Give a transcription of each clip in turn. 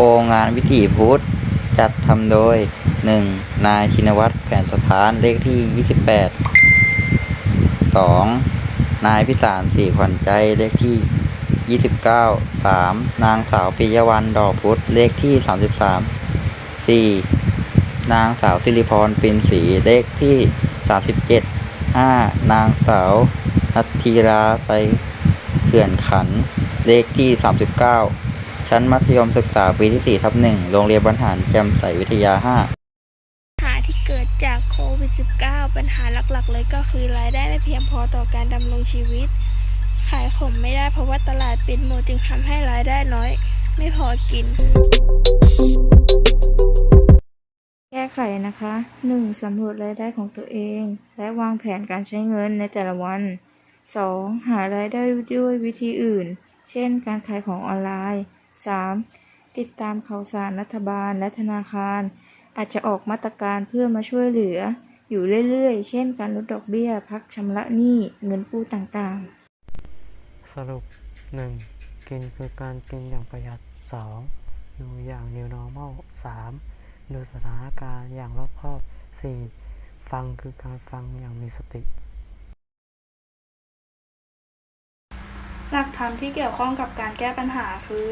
รงงานวิถีพุทธ จัดทำโดย 1. นายชินวัตรแผ่นสถานเลขที่ 28 2. นายพิสารศรีขวัญใจเลขที่ 29 3. นางสาวปิยวันดอกพุธเลขที่ 33 4. นางสาวสิริพรปินศรีเลขที่ 37 5. นางสาวนัทธีราไซเขื่อนขัน เลขที่ 39 ชั้นมัธยมศึกษาปีที่ 4 ทับ 1 โรงเรียนบรรหารแจ่มใสวิทยา 5ปัญหาที่เกิดจากโควิด -19 ปัญหาหลักๆ เลยก็คือรายได้ไม่เพียงพอต่อการดำรงชีวิต ขายของไม่ได้เพราะว่าตลาดปิดหมดจึงทำให้รายได้น้อย ไม่พอกิน แก้ไขนะคะ 1. สำรวจรายได้ของตัวเอง และวางแผนการใช้เงินในแต่ละวัน 2. หารายได้ด้วยวิธีอื่น เช่น การขายของออนไลน์ 3. ติดตามข่าวสารรัฐบาลและธนาคาร อาจจะออกมาตรการเพื่อมาช่วยเหลือ อยู่เรื่อยๆ เช่นการลดดอกเบี้ย พักชำระหนี้เงินกู้ต่างๆ สรุป 1. กินคือการกินอย่างประหยัด 2. อยู่อย่าง New Normal 3. ดูสถานการณ์อย่างรอบคอบ 4. ฟังคือการฟังอย่างมีสติหลักธรรมที่เกี่ยวข้องกับการแก้ปัญหาคือ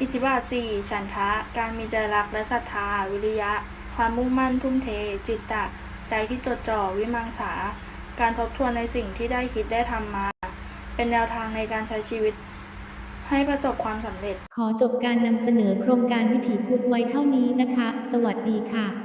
อิทธิบาท4ฉันทะ การมีใจรักและศรัทธา วิริยะ ความมุ่งมั่นทุ่มเท จิตตะ ใจที่จดจ่อวิมังสา การทบทวนในสิ่งที่ได้คิดได้ทำมา เป็นแนวทางในการใช้ชีวิต ให้ประสบความสำเร็จ ขอจบการนำเสนอโครงการวิถีพุทธไว้เท่านี้นะคะ สวัสดีค่ะ